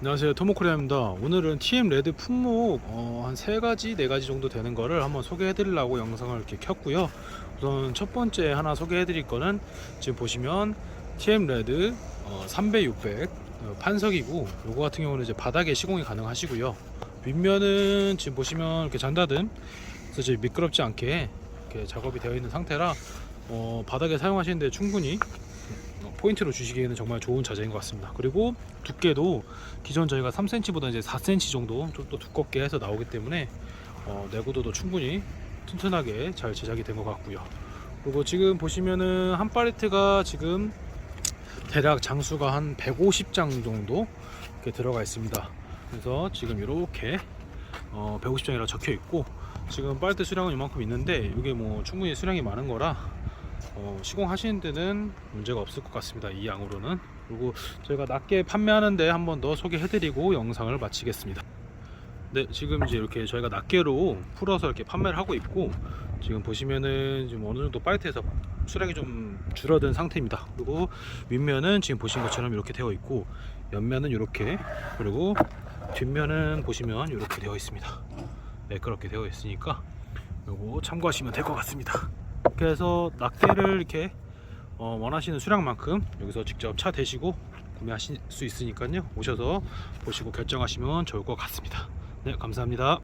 안녕하세요. 토모코리아입니다. 오늘은 TM 레드 품목 어, 한세 가지 네 가지 정도 되는 거를 한번 소개해 드리려고 영상을 이렇게 켰고요. 우선 첫 번째 하나 소개해 드릴 거는 지금 보시면 TM 레드 어, 300, 600 어, 판석이고 요거 같은 경우는 이제 바닥에 시공이 가능하시고요. 윗면은 지금 보시면 이렇게 잔다듬 그래서 미끄럽지 않게 이렇게 작업이 되어 있는 상태라 어, 바닥에 사용하시는데 충분히 어, 포인트로 주시기에는 정말 좋은 자재인 것 같습니다. 그리고 두께도 기존 저희가 3cm보다 이제 4cm 정도 좀 더 두껍게 해서 나오기 때문에 어, 내구도도 충분히 튼튼하게 잘 제작이 된 것 같고요. 그리고 지금 보시면은 한 팔레트가 지금 대략 장수가 한 150장 정도 이렇게 들어가 있습니다. 그래서 지금 이렇게 어, 150장이라 적혀 있고 지금 빨대 수량은 이만큼 있는데 이게 뭐 충분히 수량이 많은 거라 어, 시공하시는 데는 문제가 없을 것 같습니다. 이 양으로는. 그리고 저희가 낮게 판매하는데 한 번 더 소개해드리고 영상을 마치겠습니다. 네, 지금 이제 이렇게 저희가 낱개로 풀어서 이렇게 판매를 하고 있고 지금 보시면은 지금 어느 정도 파이트에서 수량이 좀 줄어든 상태입니다. 그리고 윗면은 지금 보신 것처럼 이렇게 되어 있고 옆면은 이렇게 그리고 뒷면은 보시면 이렇게 되어 있습니다. 매끄럽게 되어 있으니까 요거 참고하시면 될 것 같습니다. 그래서 낱개를 이렇게 어, 원하시는 수량만큼 여기서 직접 차 대시고 구매하실 수 있으니까요. 오셔서 보시고 결정하시면 좋을 것 같습니다. 네 감사합니다